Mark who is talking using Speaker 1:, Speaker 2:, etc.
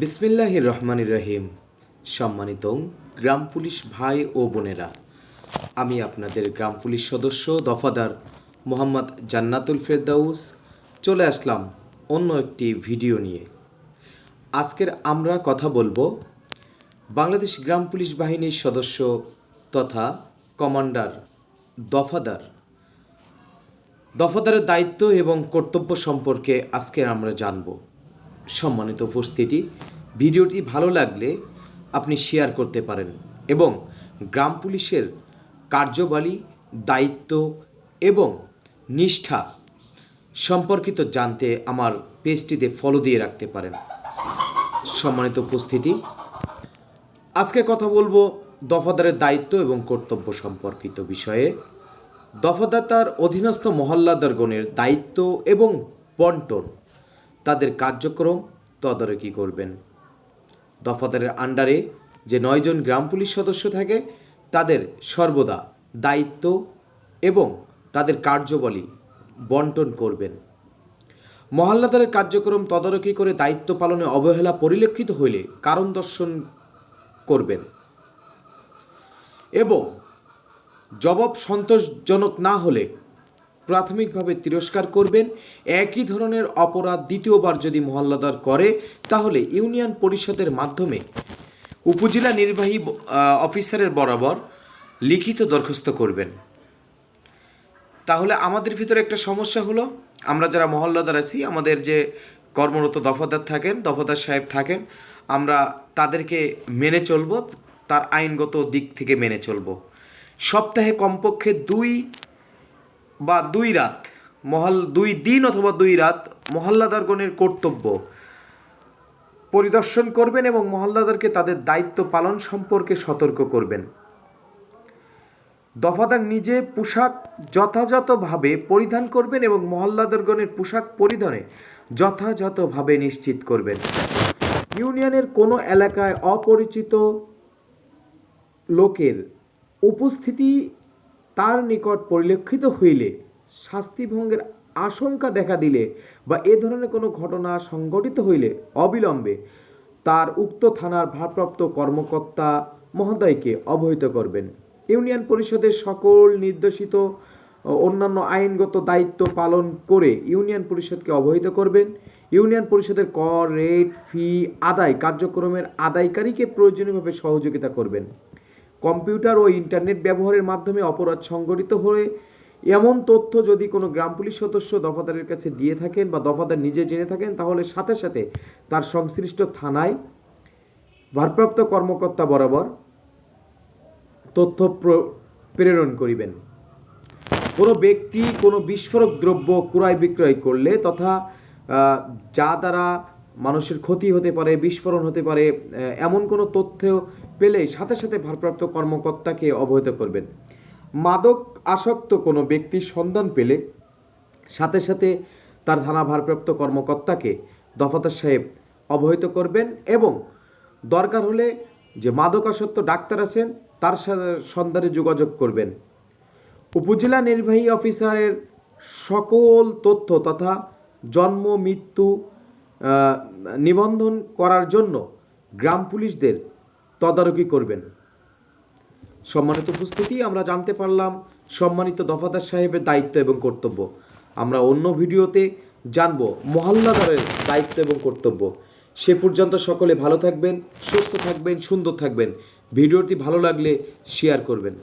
Speaker 1: বিসমিল্লাহির রহমানির রহিম। সম্মানিত গ্রাম পুলিশ ভাই ও বোনেরা, আমি আপনাদের গ্রাম পুলিশ সদস্য দফাদার মোহাম্মদ জান্নাতুল ফেরদাউস। চলে আসলাম অন্য একটি ভিডিও নিয়ে। আজকের আমরা কথা বলব বাংলাদেশ গ্রাম পুলিশ বাহিনীর সদস্য তথা কমান্ডার দফাদার। দফাদারের দায়িত্ব এবং কর্তব্য সম্পর্কে আজকে আমরা জানব। সম্মানিত উপস্থিতি। ভিডিওটি ভালো লাগলে আপনি শেয়ার করতে পারেন এবং গ্রাম পুলিশের কার্যবলী দায়িত্ব এবং নিষ্ঠা সম্পর্কিত জানতে আমার পেজটিতে ফলো দিয়ে রাখতে পারেন। সম্মানিত উপস্থিতি, আজকে কথা বলব দফাদারের দায়িত্ব এবং কর্তব্য সম্পর্কিত বিষয়ে। দফাদার তার অধীনস্থ মহল্লাদারগণের দায়িত্ব এবং বন্টন তাদের কার্যক্রম তদারকি করবেন। দফাদারের আন্ডারে যে নয়জন গ্রাম পুলিশ সদস্য থাকে, তাদের সর্বদা দায়িত্ব এবং তাদের কার্যবলী বন্টন করবেন। মহল্লাদারের কার্যক্রম তদারকি করে দায়িত্ব পালনে অবহেলা পরিলক্ষিত হইলে কারণ দর্শন করবেন। এবং জবাব সন্তোষজনক না হলে প্রাথমিকভাবে তিরস্কার করবেন। একই ধরনের অপরাধ দ্বিতীয়বার যদি মহল্লাদার করে, তাহলে ইউনিয়ন পরিষদের মাধ্যমে উপজেলা নির্বাহী অফিসারের বরাবর লিখিত দরখাস্ত করবেন। তাহলে আমাদের ভিতরে একটা সমস্যা হলো, আমরা যারা মহল্লাদার আছি, আমাদের যে কর্মরত দফাদার থাকেন, দফাদার সাহেব থাকেন, আমরা তাদেরকে মেনে চলব, তার আইনগত দিক থেকে মেনে চলব। সপ্তাহে কমপক্ষে দুই বা দুই রাত, মহল দুই দিন অথবা দুই রাত মহল্লাদারগণের কর্তব্য। পরিদর্শন করবেন এবং মহল্লাদারকে তাদের দায়িত্ব পালন সম্পর্কে সতর্ক করবেন। দফাদার নিজে পোশাক যথাযথভাবে পরিধান করবেন এবং মহল্লাদারগণের পোশাক পরিধানে যথাযথভাবে নিশ্চিত করবেন। ইউনিয়নের কোনো এলাকায় অপরিচিত লোকের উপস্থিতি তার নিকট পরিলক্ষিত হইলে শাস্তিভঙ্গের আশঙ্কা দেখা দিলে বা এ ধরনের কোনো ঘটনা সংঘটিত হইলে অবিলম্বে তার উক্ত থানার ভারপ্রাপ্ত কর্মকর্তা মহোদয়কে অবহিত করবেন। ইউনিয়ন পরিষদের সকল নির্দেশিত অন্যান্য আইনগত দায়িত্ব পালন করে ইউনিয়ন পরিষদকে অবহিত করবেন। ইউনিয়ন পরিষদের কর, রেট, ফি, আদায় কার্যক্রমের আদায়কারীকে প্রয়োজনীয়ভাবে সহযোগিতা করবেন। কম্পিউটার ও ইন্টারনেট ব্যবহারের মাধ্যমে অপরাধ সংগঠিত হয়ে এমন তথ্য যদি কোনো গ্রাম পুলিশ সদস্য দফাদারের কাছে দিয়ে থাকেন বা দফাদার নিজে জেনে থাকেন, তাহলে সাথে সাথে তার সংশ্লিষ্ট থানায় ভারপ্রাপ্ত কর্মকর্তা বরাবর তথ্য প্র- প্রেরণ করিবেন। কোনো ব্যক্তি কোনো বিস্ফোরক দ্রব্য ক্রয় বিক্রয় করলে তথা যা দ্বারা মানুষের ক্ষতি হতে পারে, বিস্ফোরণ হতে পারে এমন কোনো তথ্য পেলে সাথে সাথে ভারপ্রাপ্ত কর্মকর্তাকে অবহিত করবেন। মাদক আসক্ত কোনো ব্যক্তির সন্ধান পেলে সাথে সাথে তার থানা ভারপ্রাপ্ত কর্মকর্তাকে দফাদার সাহেব অবহিত করবেন এবং দরকার হলে যে মাদকাসক্ত ডাক্তার আছেন, তার সাথে সন্ধানে যোগাযোগ করবেন। উপজেলা নির্বাহী অফিসারের সকল তথ্য তথা জন্ম, মৃত্যু নিবন্ধন করার জন্য গ্রাম পুলিশদের তদারকি করবেন। সম্মানিত উপস্থিতি, আমরা জানতে পারলাম সম্মানিত দফাদার সাহেবের দায়িত্ব এবং কর্তব্য। আমরা অন্য ভিডিওতে জানব মহল্লাদারের দায়িত্ব এবং কর্তব্য। সে পর্যন্ত সকলে ভালো থাকবেন, সুস্থ থাকবেন, সুন্দর থাকবেন। ভিডিওটি ভালো লাগলে শেয়ার করবেন।